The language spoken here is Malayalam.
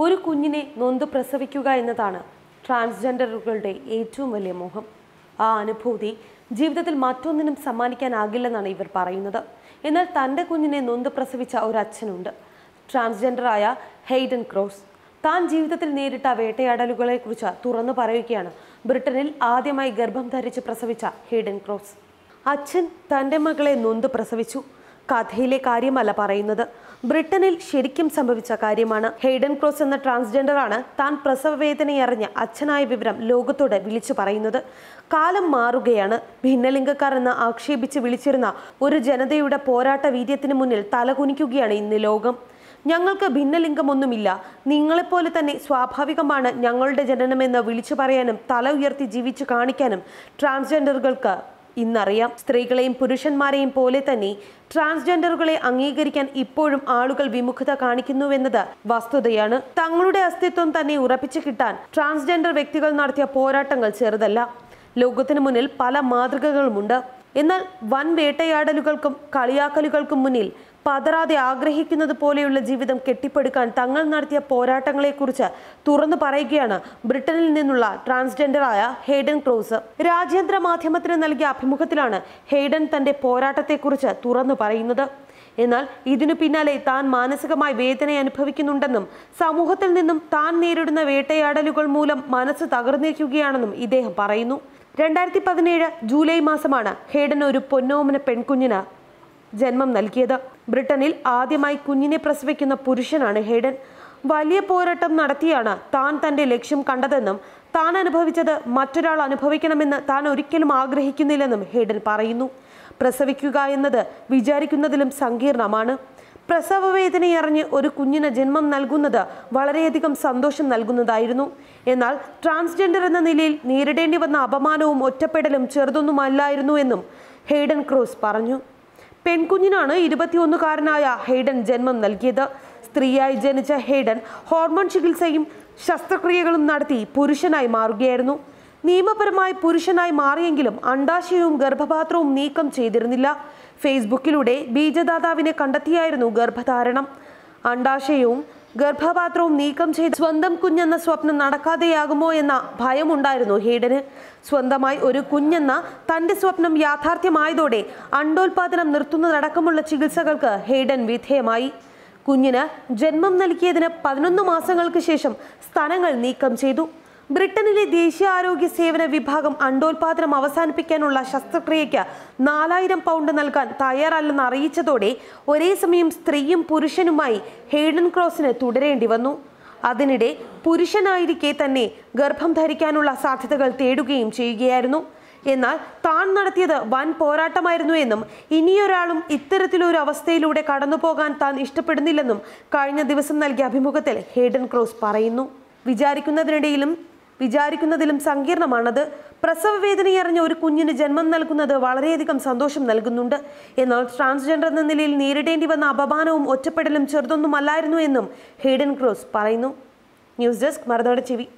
ഒരു കുഞ്ഞിനെ നൊന്ത് പ്രസവിക്കുക എന്നതാണ് ട്രാൻസ്ജെൻഡറുകളുടെ ഏറ്റവും വലിയ മോഹം. ആ അനുഭൂതി ജീവിതത്തിൽ മറ്റൊന്നിനും സമ്മാനിക്കാനാകില്ലെന്നാണ് ഇവർ പറയുന്നത്. എന്നാൽ തന്റെ കുഞ്ഞിനെ നൊന്ത് പ്രസവിച്ച ഒരു അച്ഛനുണ്ട് ട്രാൻസ്ജെൻഡറായ ഹെയ്ഡൻ ക്രോസ് താൻ ജീവിതത്തിൽ നേരിട്ട വേട്ടയാടലുകളെക്കുറിച്ച് തുറന്നു പറയുകയാണ് ബ്രിട്ടനിൽ ആദ്യമായി ഗർഭം ധരിച്ച് പ്രസവിച്ച ഹെയ്ഡൻ ക്രോസ്. അച്ഛൻ തന്റെ മകളെ നൊന്ത് പ്രസവിച്ചു. കഥയിലെ കാര്യമല്ല പറയുന്നത്. ബ്രിട്ടനിൽ ശരിക്കും സംഭവിച്ച കാര്യമാണ്. ഹെയ്ഡൻ ക്രോസ് എന്ന ട്രാൻസ്ജെൻഡറാണ് താൻ പ്രസവവേദനയറിഞ്ഞ അച്ഛനായ വിവരം ലോകത്തോട് വിളിച്ചു പറയുന്നത്. കാലം മാറുകയാണ്. ഭിന്നലിംഗക്കാർ എന്ന് ആക്ഷേപിച്ച് വിളിച്ചിരുന്ന ഒരു ജനതയുടെ പോരാട്ട വീര്യത്തിന് മുന്നിൽ തലകുനിക്കുകയാണ് ഇന്ന് ലോകം. ഞങ്ങൾക്ക് ഭിന്നലിംഗമൊന്നുമില്ല. നിങ്ങളെപ്പോലെ തന്നെ സ്വാഭാവികമാണ് ഞങ്ങളുടെ ജനനമെന്ന് വിളിച്ചു പറയാനും തല ഉയർത്തി ജീവിച്ചു കാണിക്കാനും ട്രാൻസ്ജെൻഡറുകൾക്ക് ഇന്നറിയാം. സ്ത്രീകളെയും പുരുഷന്മാരെയും പോലെ തന്നെ ട്രാൻസ്ജെൻഡറുകളെ അംഗീകരിക്കാൻ ഇപ്പോഴും ആളുകൾ വിമുഖത കാണിക്കുന്നുവെന്നത് വസ്തുതയാണ്. തങ്ങളുടെ അസ്തിത്വം തന്നെ ഉറപ്പിച്ചു കിട്ടാൻ ട്രാൻസ്ജെൻഡർ വ്യക്തികൾ നടത്തിയ പോരാട്ടങ്ങൾ ചെറുതല്ല. ലോകത്തിനു മുന്നിൽ പല മാതൃകകളുമുണ്ട്. എന്നാൽ വൻ വേട്ടയാടലുകൾക്കും കളിയാക്കലുകൾക്കും മുന്നിൽ പതറാതെ ആഗ്രഹിക്കുന്നത് പോലെയുള്ള ജീവിതം കെട്ടിപ്പടുക്കാൻ തങ്ങൾ നടത്തിയ പോരാട്ടങ്ങളെക്കുറിച്ച് തുറന്നു പറയുകയാണ് ബ്രിട്ടനിൽ നിന്നുള്ള ട്രാൻസ്ജെൻഡറായ ഹെയ്ഡൻ ക്രോസ്. രാജ്യാന്തര മാധ്യമത്തിന് നൽകിയ അഭിമുഖത്തിലാണ് ഹെയ്ഡൻ തന്റെ പോരാട്ടത്തെക്കുറിച്ച് തുറന്നു പറയുന്നത്. എന്നാൽ ഇതിനു പിന്നാലെ താൻ മാനസികമായി വേദന അനുഭവിക്കുന്നുണ്ടെന്നും സമൂഹത്തിൽ നിന്നും താൻ നേരിടുന്ന വേട്ടയാടലുകൾ മൂലം മനസ്സ് തകർന്നിരിക്കുകയാണെന്നും ഇദ്ദേഹം പറയുന്നു. രണ്ടായിരത്തി പതിനേഴ് ജൂലൈ മാസമാണ് ഹേഡൻ ഒരു പൊന്നോമന പെൺകുഞ്ഞിന് ജന്മം നൽകിയത്. ബ്രിട്ടനിൽ ആദ്യമായി കുഞ്ഞിനെ പ്രസവിക്കുന്ന പുരുഷനാണ് ഹേഡൻ. വലിയ പോരാട്ടം നടത്തിയാണ് താൻ തന്റെ ലക്ഷ്യം കണ്ടതെന്നും താൻ അനുഭവിച്ചത് മറ്റൊരാൾ അനുഭവിക്കണമെന്ന് താൻ ഒരിക്കലും ആഗ്രഹിക്കുന്നില്ലെന്നും ഹേഡൻ പറയുന്നു. പ്രസവിക്കുക എന്നത് വിചാരിക്കുന്നതിലും സങ്കീർണമാണ്. പ്രസവ വേദനയറിഞ്ഞ് ഒരു കുഞ്ഞിന് ജന്മം നൽകുന്നത് വളരെയധികം സന്തോഷം നൽകുന്നതായിരുന്നു. എന്നാൽ ട്രാൻസ്ജെൻഡർ എന്ന നിലയിൽ നേരിടേണ്ടി വന്ന അപമാനവും ഒറ്റപ്പെടലും ചെറുതൊന്നുമല്ലായിരുന്നു എന്നും ഹെയ്ഡൻ ക്രോസ് പറഞ്ഞു. പെൺകുഞ്ഞിനാണ് ഇരുപത്തിയൊന്നുകാരനായ ഹെയ്ഡൻ ജന്മം നൽകിയത്. സ്ത്രീയായി ജനിച്ച ഹെയ്ഡൻ ഹോർമോൺ ചികിത്സയും ശസ്ത്രക്രിയകളും നടത്തി പുരുഷനായി മാറുകയായിരുന്നു. നിയമപരമായി പുരുഷനായി മാറിയെങ്കിലും അണ്ടാശയവും ഗർഭപാത്രവും നീക്കം ചെയ്തിരുന്നില്ല. ഫേസ്ബുക്കിലൂടെ ബീജദാതാവിനെ കണ്ടെത്തിയായിരുന്നു ഗർഭധാരണം. അണ്ടാശയവും ഗർഭപാത്രവും നീക്കം ചെയ്ത് സ്വന്തം കുഞ്ഞെന്ന സ്വപ്നം നടക്കാതെയാകുമോ എന്ന ഭയമുണ്ടായിരുന്നു ഹെയ്ഡന് സ്വന്തമായി ഒരു കുഞ്ഞെന്ന തന്റെ സ്വപ്നം യാഥാർത്ഥ്യമായതോടെ അണ്ടോൽപാദനം നിർത്തുന്നതടക്കമുള്ള ചികിത്സകൾക്ക് ഹെയ്ഡൻ വിധേയമായി. കുഞ്ഞിന് ജന്മം നൽകിയതിന് പതിനൊന്ന് മാസങ്ങൾക്ക് ശേഷം സ്ഥലങ്ങൾ നീക്കം ചെയ്തു. ബ്രിട്ടനിലെ ദേശീയ ആരോഗ്യ സേവന വിഭാഗം അണ്ടോൽപാദനം അവസാനിപ്പിക്കാനുള്ള ശസ്ത്രക്രിയയ്ക്ക് നാലായിരം പൗണ്ട് നൽകാൻ തയ്യാറല്ലെന്ന് അറിയിച്ചതോടെ ഒരേ സമയം സ്ത്രീയും പുരുഷനുമായി ഹെയ്ഡൻ ക്രോസിന് തുടരേണ്ടി വന്നു. അതിനിടെ പുരുഷനായിരിക്കെ തന്നെ ഗർഭം ധരിക്കാനുള്ള സാധ്യതകൾ തേടുകയും ചെയ്യുകയായിരുന്നു. എന്നാൽ താൻ നടത്തിയത് വൻ പോരാട്ടമായിരുന്നു എന്നും ഇനിയൊരാളും ഇത്തരത്തിലൊരു അവസ്ഥയിലൂടെ കടന്നുപോകാൻ താൻ ഇഷ്ടപ്പെടുന്നില്ലെന്നും കഴിഞ്ഞ ദിവസം നൽകിയ അഭിമുഖത്തിൽ ഹേഡൻ ക്രോസ് പറയുന്നു. വിചാരിക്കുന്നതിനിടയിലും വിചാരിക്കുന്നതിലും സങ്കീർണമാണത്. പ്രസവ വേദനയറിഞ്ഞ ഒരു കുഞ്ഞിന് ജന്മം നൽകുന്നത് വളരെയധികം സന്തോഷം നൽകുന്നുണ്ട്. എന്നാൽ ട്രാൻസ്ജെൻഡർ എന്ന നിലയിൽ നേരിടേണ്ടി വന്ന അപമാനവും ഒറ്റപ്പെടലും ചെറുതൊന്നുമല്ലായിരുന്നു എന്നും ഹെയ്ഡൻ ക്രോസ് പറയുന്നു. ന്യൂസ് ഡെസ്ക് മറുനാട് ചെവി